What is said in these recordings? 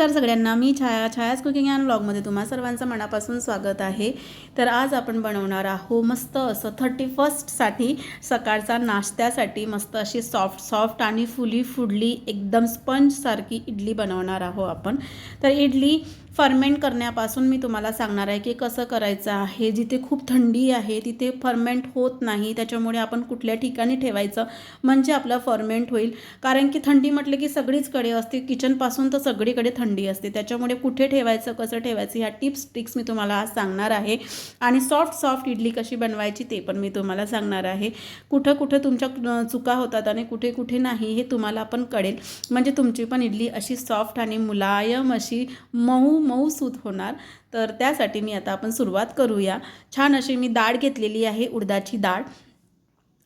नमस्कार सगळ्यांना. मी छाया छायाज cooking and ब्लॉगमध्ये तुम्हा सर्वांचं मनापासून स्वागत आहे. तर आज आपण बनवणार आहोत मस्त असं थर्टी फर्स्टसाठी सकाळचा नाश्त्यासाठी मस्त अशी सॉफ्ट सॉफ्ट आणि फुली फुडली एकदम स्पंजसारखी इडली बनवणार आहोत आपण. तर इडली फर्मेंट करण्यापासून मी तुम्हाला सांगणार आहे की कसं करायचं आहे. जिथे खूप थंडी आहे तिथे फर्मेंट होत नाही. त्याच्यामुळे आपण कुठल्या ठिकाणी ठेवायचं? म्हणजे आपलं फर्मेंट होईल. कारण की थंडी म्हटलं की सगळीचकडे असते. किचनपासून तर सगळीकडे थंडी असते. त्याच्यामुळे कुठे ठेवायचं कसं ठेवायचं ह्या टिप्स ट्रिक्स मी तुम्हाला आज सांगणार आहे. आणि सॉफ्ट सॉफ्ट इडली कशी बनवायची ते पण मी तुम्हाला सांगणार आहे. कुठं कुठं तुमच्या चुका होतात आणि कुठे कुठे नाही हे तुम्हाला पण कळेल. म्हणजे तुमची पण इडली अशी सॉफ्ट आणि मुलायम अशी मऊ मऊ सूत होणार. तर त्यासाठी मी आता आपण सुरुवात करूया. छान अशी मी डाळ घेतलेली आहे उडदाची डाळ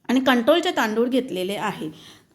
आणि कंट्रोलचे तांदूळ घेतलेले आहे.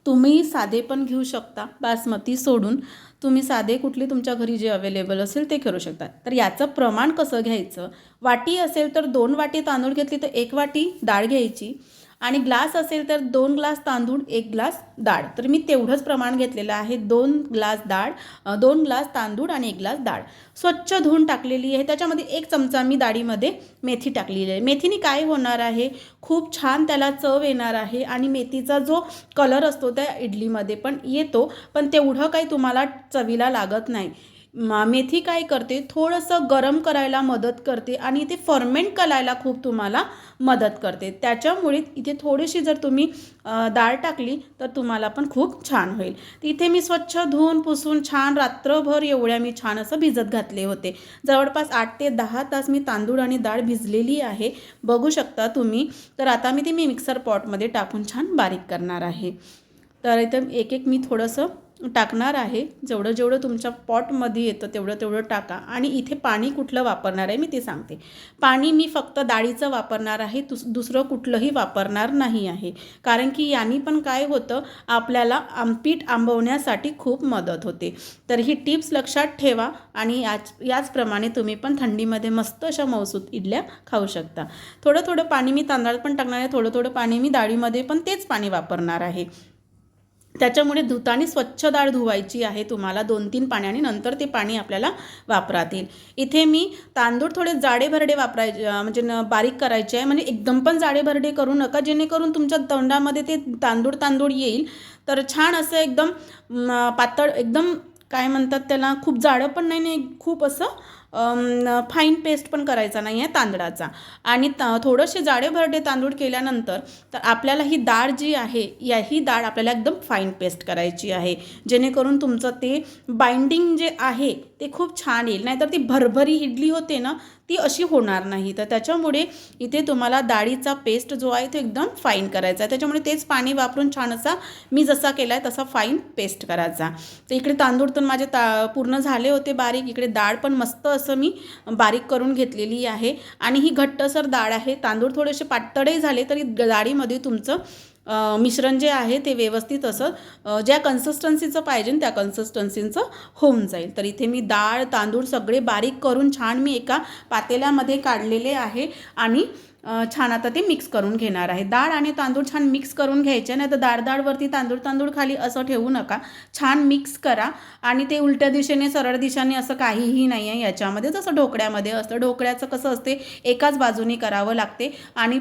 तुम्ही साधे पण घेऊ शकता बासमती सोडून. तुम्ही साधे कुठले तुमच्या घरी जे अवेलेबल असेल ते करू शकता. तर याचं प्रमाण कसं घ्यायचं? वाटी असेल तर दोन वाटी तांदूळ घेतली तर एक वाटी डाळ घ्यायची. आणि ग्लास असेल तर दोन ग्लास तांदूळ एक ग्लास डाळ. तर मी तेवढंच प्रमाण घेतलेलं आहे. दोन ग्लास डाळ दोन ग्लास तांदूळ आणि एक ग्लास डाळ. स्वच्छ धुवून टाकलेली आहे. त्याच्यामध्ये एक चमचा मी डाळीमध्ये मेथी टाकलेली आहे. मेथीने काय होणार आहे? खूप छान त्याला चव येणार आहे आणि मेथीचा जो कलर असतो त्या इडलीमध्ये पण येतो पण तेवढं काही तुम्हाला चवीला लागत नाही. मेथी काय करते? थोडंसं गरम करायला मदत करते आणि ते फर्मेंट करायला खूप तुम्हाला मदत करते. त्याच्यामुळे इथे थोडीशी जर तुम्ही डाळ टाकली तर तुम्हाला पण खूप छान होईल. तर इथे मी स्वच्छ धुवून पुसून छान रात्रभर एवढ्या मी छान असं भिजत घातले होते. जवळपास आठ ते दहा तास मी तांदूळ आणि डाळ भिजलेली आहे. बघू शकता तुम्ही. तर आता मी ती मी मिक्सर पॉटमध्ये टाकून छान बारीक करणार आहे. तर इथं एक एक मी थोडंसं टाकणार आहे. जेवढं जेवढं तुमच्या पॉटमध्ये येतं तेवढं तेवढं टाका. आणि इथे पाणी कुठलं वापरणार आहे मी ते सांगते. पाणी मी फक्त डाळीचं वापरणार आहे. दुस दुसरं कुठलंही वापरणार नाही आहे. कारण की यांनी पण काय होतं आपल्याला आम आंबवण्यासाठी खूप मदत होते. तर ही टिप्स लक्षात ठेवा आणि याच याचप्रमाणे तुम्ही पण थंडीमध्ये मस्त अशा मौसूत इडल्या खाऊ शकता. थोडं थोडं पाणी मी तांदळात पण टाकणार आहे. थोडं थोडं पाणी मी डाळीमध्ये पण तेच पाणी वापरणार आहे. त्याच्यामुळे धुताने स्वच्छ डाळ धुवायची आहे तुम्हाला. दोन तीन पाण्याने नंतर ते पाणी आपल्याला वापरात येईल इथे मी तांदूळ थोडे जाडे भरडे वापरायचे म्हणजे न- बारीक करायचे आहे. म्हणजे एकदम पण जाडे भरडे करू नका. जेणेकरून तुमच्या तोंडामध्ये ते तांदूळ तांदूळ येईल. तर छान असं एकदम पातळ एकदम काय म्हणतात त्याला खूप जाडं पण नाही नाही खूप असं फाईन पेस्ट पण करायचा नाही आहे तांदळाचा. आणि त थोडंसे जाडे भरडे तांदूळ केल्यानंतर तर आपल्याला ही डाळ जी आहे या ही डाळ आपल्याला एकदम फाईन पेस्ट करायची आहे. जेणेकरून तुमचं ते बाइंडिंग जे आहे ते खूप छान येईल. नाहीतर ती भरभरी इडली होते ना ती अशी होणार नाही. तर त्याच्यामुळे इथे तुम्हाला डाळीचा पेस्ट जो आहे तो एकदम फाईन करायचा आहे. त्याच्यामुळे तेच पाणी वापरून छान असा मी जसा केला आहे तसा फाईन पेस्ट करायचा. तर इकडे तांदूळ तर माझे ता पूर्ण झाले होते बारीक. इकडे डाळ पण मस्त असं मी बारीक करून घेतलेली आहे. आणि ही घट्टसर डाळ आहे. तांदूळ थोडेसे पातळही झाले तरी डाळीमध्ये तुमचं मिश्रण जे आहे ते व्यवस्थित असं ज्या कन्सिस्टन्सीचं पाहिजे त्या कन्सिस्टन्सीचं होऊन जाईल. तर इथे मी डाळ तांदूळ सगळे बारीक करून छान मी एका पातेल्यामध्ये काढलेले आहे. आणि छान आता ते मिक्स करून घेणार आहे. डाळ आणि तांदूळ छान मिक्स करून घ्यायचे नाही तर डाळ डाळवरती तांदूळ तांदूळ खाली असं ठेवू नका. छान मिक्स करा. आणि ते उलट्या दिशेने सरळ दिशेने असं काहीही नाही आहे याच्यामध्ये. जसं ढोकळ्यामध्ये असतं. ढोकळ्याचं कसं असते एकाच बाजूनी करावं लागते. आणि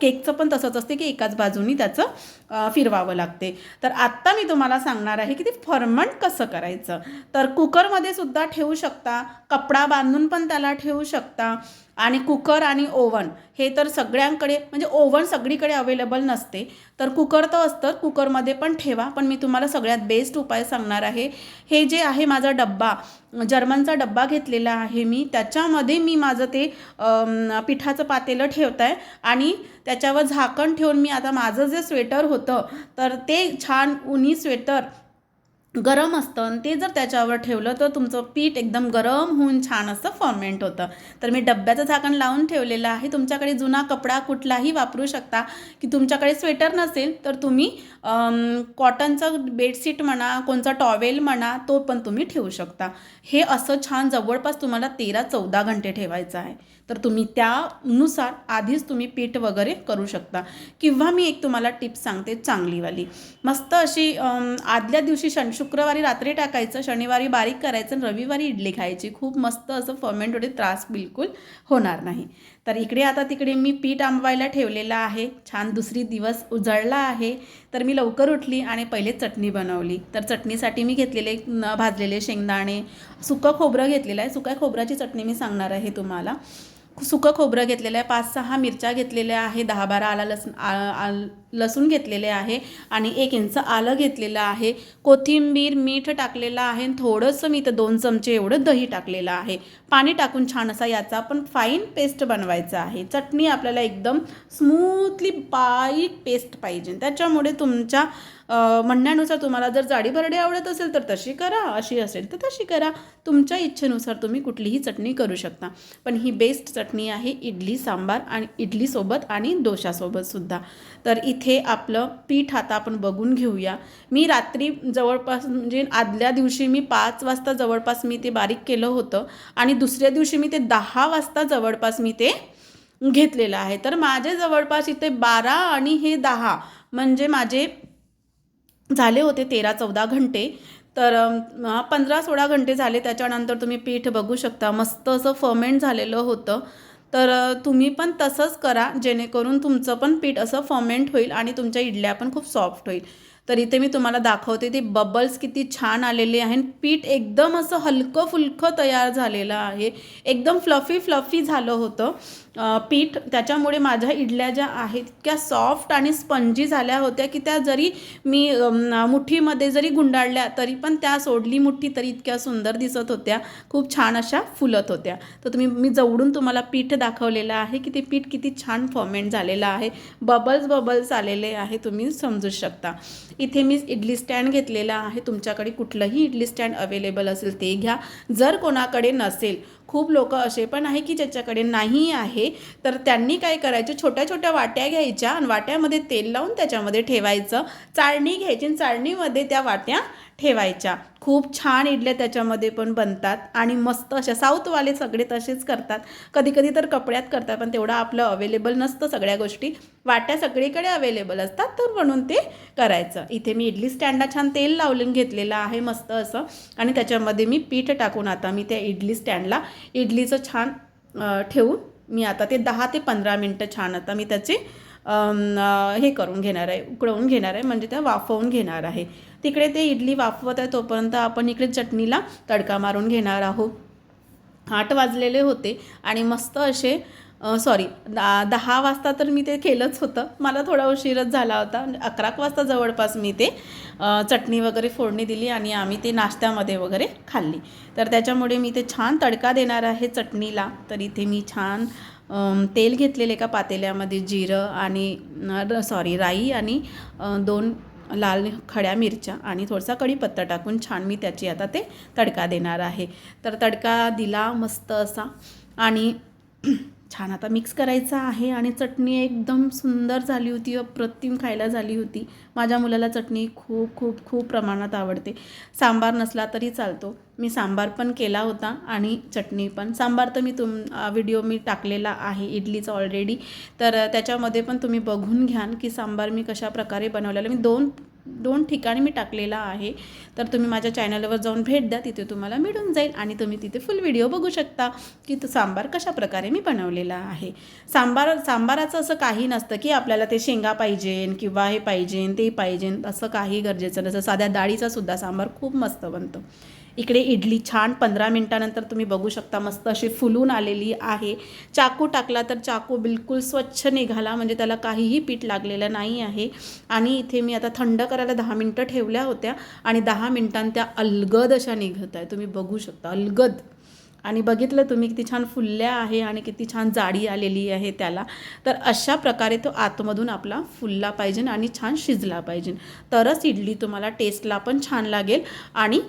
केकचं पण तसंच असते की एकाच बाजूनी त्याचं फिरवावं लागते. तर आत्ता मी तुम्हाला सांगणार आहे की ते फर्मंट कसं करायचं. तर कुकरमध्ये सुद्धा ठेवू शकता. कपडा बांधून पण त्याला ठेवू शकता. आणि कुकर आणि ओव्हन हे तर सगळ्यांकडे म्हणजे ओव्हन सगळीकडे अवेलेबल नसते. तर कुकर तर असतं कुकरमध्ये पण ठेवा. पण मी तुम्हाला सगळ्यात बेस्ट उपाय सांगणार आहे. हे जे आहे माझा डब्बा जर्मनचा डब्बा घेतलेला आहे मी. त्याच्यामध्ये मी माझं ते पिठाचं पातेलं ठेवत आहे आणि त्याच्यावर झाकण ठेवून मी आता माझं जे स्वेटर होतं तर ते छान उनी स्वेटर गरम असतं आणि ते जर त्याच्यावर ठेवलं तर तुमचं पीठ एकदम गरम होऊन छान असं फॉर्मेंट होतं. तर मी डब्याचं झाकण लावून ठेवलेलं आहे. तुमच्याकडे जुना कपडा कुठलाही वापरू शकता. की तुमच्याकडे स्वेटर नसेल तर तुम्ही कॉटनचं बेडशीट म्हणा कोणचा टॉवेल म्हणा तो पण तुम्ही ठेवू शकता. हे असं छान जवळपास तुम्हाला तेरा चौदा घंटे ठेवायचं आहे. तर तुम्ही त्यानुसार आधीच तुम्ही पीठ वगैरे करू शकता. किंवा मी एक तुम्हाला टिप्स सांगते चांगलीवाली. मस्त अशी आदल्या दिवशी शनशुक शुक्रवारी रात्री टाकायचं शनिवारी बारीक करायचं आणि रविवारी इडली खायची. खूप मस्त असं फर्मेंट होते त्रास बिलकुल होणार नाही. तर इकडे आता तिकडे मी पीठ आंबवायला ठेवलेलं आहे. छान दुसरी दिवस उजळला आहे. तर मी लवकर उठली आणि पहिले चटणी बनवली. तर चटणीसाठी मी घेतलेले न भाजलेले शेंगदाणे सुकं खोबरं घेतलेलं आहे. सुक्या खोबऱ्याची चटणी मी सांगणार आहे तुम्हाला. सुकं खोबरं घेतलेलं आहे पाच सहा मिरच्या घेतलेल्या आहे दहा बारा आला लसूण आ- आल- लसूण घेतलेले आहे आणि एक इंच आलं घेतलेलं आहे. कोथिंबीर मीठ टाकलेलं आहे थोडंसं मी तर दोन चमचे एवढं दही टाकलेलं आहे. पाणी टाकून छान असा याचा पण फाईन पेस्ट बनवायचा आहे. चटणी आपल्याला एकदम स्मूथली बारीक पेस्ट पाहिजे. त्याच्यामुळे तुमच्या म्हणण्यानुसार तुम्हाला जर जाडी भरडी आवडत असेल तर तशी करा अशी असेल तर तशी करा. तुमच्या इच्छेनुसार तुम्ही कुठलीही चटणी करू शकता. पण ही बेस्ट चटणी आहे इडली सांबार आणि इडलीसोबत आणि डोशासोबत सुद्धा. तर इथे आपलं पीठ आता आपण बघून घेऊया. मी रात्री जवळपास म्हणजे आदल्या दिवशी मी पाच वाजता जवळपास मी ते बारीक केलं होतं आणि दुसऱ्या दिवशी मी ते दहा वाजता जवळपास मी ते घेतलेलं आहे. तर माझे जवळपास इथे बारा आणि हे दहा म्हणजे माझे झाले होते तेरा चौदा घंटे. तर पंधरा सोळा घंटे झाले त्याच्यानंतर तुम्ही पीठ बघू शकता. मस्त असं फर्मेंट झालेलं होतं. तर तुम्ही पण तसंच करा जेणेकरून तुमचं पण पीठ असं फर्मेंट होईल आणि तुमच्या इडल्या पण खूप सॉफ्ट होईल. तर इथे मी तुम्हाला दाखवते ते बबल्स किती छान आलेले आहेत. पीठ एकदम असं हलकं फुलकं तयार झालेलं आहे. एकदम फ्लफी फ्लफी झालं होतं. पीठ त्याच्यामुळे माझ्या इडल्या ज्या आहेत इतक्या सॉफ्ट आणि स्पंजी झाल्या होत्या की त्या जरी मी मुठीमध्ये जरी गुंडाळल्या तरी पण त्या सोडली मुठ्ठी तरी इतक्या सुंदर दिसत होत्या. खूप छान अशा फुलत होत्या. तर तुम्ही मी जवळून तुम्हाला पीठ दाखवलेलं आहे की ते पीठ किती छान फॉर्मेंट झालेलं आहे. बबल्स बबल्स आलेले आहे तुम्ही समजू शकता. इथे मी इडली स्टँड घेतलेला आहे. तुमच्याकडे कुठलंही इडली स्टँड अवेलेबल असेल ते घ्या. जर कोणाकडे नसेल खूप लोक असे पण आहे की ज्याच्याकडे नाही आहे तर त्यांनी काय करायचं? छोट्या छोट्या वाट्या घ्यायच्या आणि वाट्यामध्ये तेल लावून त्याच्यामध्ये ठेवायचं. चाळणी घ्यायची आणि चाळणीमध्ये त्या वाट्या ठेवायच्या. खूप छान इडल्या त्याच्यामध्ये पण बनतात आणि मस्त अशा साऊथवाले सगळे तसेच करतात. कधी कधी तर कपड्यात करतात पण तेवढं आपलं अवेलेबल नसतं सगळ्या गोष्टी. वाट्या सगळीकडे अवेलेबल असतात तर म्हणून ते करायचं. इथे मी इडली स्टँडला छान तेल लावून घेतलेलं आहे मस्त असं. आणि त्याच्यामध्ये मी पीठ टाकून आता मी त्या इडली स्टँडला इडलीचं छान ठेवून मी आता ते दहा ते पंधरा मिनटं छान आता मी त्याचे हे करून घेणार आहे उकळवून घेणार आहे म्हणजे त्या वाफवून घेणार आहे. तिकडे ते इडली वाफवत आहे तोपर्यंत आपण इकडे चटणीला तडका मारून घेणार आहोत. आठ वाजलेले होते आणि मस्त असे सॉरी दहा वाजता तर मी ते केलंच होतं. मला थोडा उशीरच झाला होता. अकरा वाजता जवळपास मी ते चटणी वगैरे फोडणी दिली आणि आम्ही ते नाश्त्यामध्ये वगैरे खाल्ली. तर त्याच्यामुळे मी ते छान तडका देणार आहे चटणीला. तर इथे मी छान तेल घेतलेले एका पातेल्यामध्ये जिरं आणि सॉरी राई आणि दोन लाल खड्या मिरच्या आणि थोडासा कढीपत्ता टाकून छान मी त्याची आता ते तडका देणार आहे. तर तडका दिला मस्त असा. आणि छान. आता मिक्स करायचा आहे आणि चटणी एकदम सुंदर झाली होती अप्रतिम खायला झाली होती. माझ्या मुलाला चटणी खूप खूप खूप प्रमाणात आवडते. सांबार नसला तरी चालतो. मी सांबार पण केला होता आणि चटणी पण. सांबार तर मी तुम व्हिडिओ मी टाकलेला आहे इडलीचा ऑलरेडी तर त्याच्यामध्ये पण तुम्ही बघून घ्याल की सांबार मी कशा प्रकारे बनवलेला मी दोन दोन ठिकाणी मी टाकलेला आहे. तर तुम्ही माझ्या चॅनलवर जाऊन भेट द्या तिथे तुम्हाला मिळून जाईल आणि तुम्ही तिथे फुल व्हिडिओ बघू शकता की तो सांबार कशा प्रकारे मी बनवलेला आहे. सांबार सांबाराचं असं काही नसतं की आपल्याला ते शेंगा पाहिजे किंवा हे पाहिजे ते पाहिजे असं काही गरजेचं नसतं. साध्या डाळीचा सुद्धा सांबार खूप मस्त बनतो. इकडे इडली छान पंधरा मिनटानंतर तुम्ही बघू शकता मस्त अशी फुलून आलेली आहे. चाकू टाकला तर चाकू बिलकुल स्वच्छ निघाला म्हणजे त्याला काहीही पीठ लागलेलं नाही आहे. आणि इथे मी आता थंड करायला दहा मिनटं ठेवल्या होत्या आणि दहा मिनटां त्या अलगद अशा निघत आहे तुम्ही बघू शकता अलगद. आणि बघितलं तुम्ही किती छान फुलल्या आहे आणि किती छान जाडी आलेली आहे त्याला. तर अशा प्रकारे तो आतमधून आपला फुलला पाहिजे आणि छान शिजला पाहिजे. तरच इडली तुम्हाला टेस्टला पण छान लागेल आणि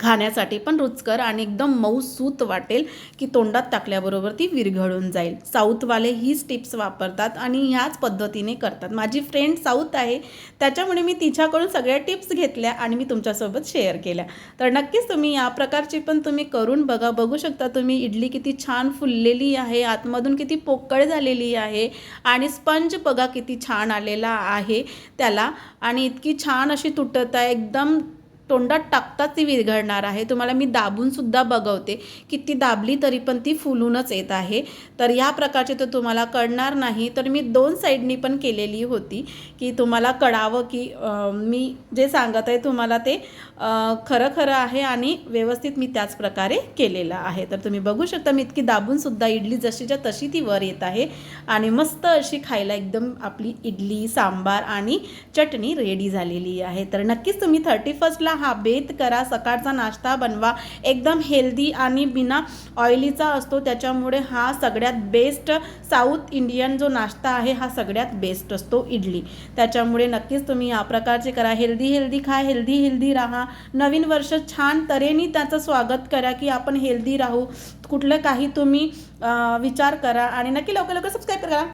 खाण्यासाठी पण रुचकर आणि एकदम मऊसूत वाटेल की तोंडात टाकल्याबरोबर ती विरघळून जाईल. साऊथवाले हीच टिप्स वापरतात आणि ह्याच पद्धतीने करतात. माझी फ्रेंड साऊथ आहे त्याच्यामुळे मी तिच्याकडून सगळ्या टिप्स घेतल्या आणि मी तुमच्यासोबत शेअर केल्या. तर नक्कीच तुम्ही या प्रकारची पण तुम्ही करून बघा. बघू शकता तुम्ही इडली किती छान फुललेली आहे आतमधून किती पोकळ झालेली आहे आणि स्पंज बघा किती छान आलेला आहे त्याला. आणि इतकी छान अशी तुटत आहे एकदम तोंडात टाकताच ती विरघळणार आहे. तुम्हाला मी दाबून सुद्धा बघवते. की ती दाबली तरी पण ती फुलूनच येत आहे. तर या प्रकारचे तर तुम्हाला कळणार नाही. तर मी दोन साईडनी पण केलेली होती की तुम्हाला कळावं की मी जे सांगत आहे तुम्हाला ते खरं खरं आहे आणि व्यवस्थित मी त्याच प्रकारे केलेलं आहे. तर तुम्ही बघू शकता मी इतकी दाबून सुद्धा इडली जशीच्या तशी ती वर येत आहे आणि मस्त अशी खायला एकदम आपली इडली सांबार आणि चटणी रेडी झालेली आहे. तर नक्कीच तुम्ही थर्टी फर्स्टला हा बेत करा सकाळचा नाश्ता बनवा. एकदम हेल्दी आणि बिना ऑइलीचा असतो. त्याच्यामुळे हा सगळ्यात बेस्ट साऊथ इंडियन जो नाश्ता आहे हा सगळ्यात बेस्ट असतो इडली. त्याच्यामुळे नक्कीच तुम्ही या प्रकारचे करा. हेल्दी हेल्दी खा हेल्दी हेल्दी राहा. नवीन वर्ष छान तऱ्हेने त्याचं स्वागत करा की आपण हेल्दी राहू. कुठलं काही तुम्ही विचार करा आणि नक्की लवकर लवकर सबस्क्राईब करा.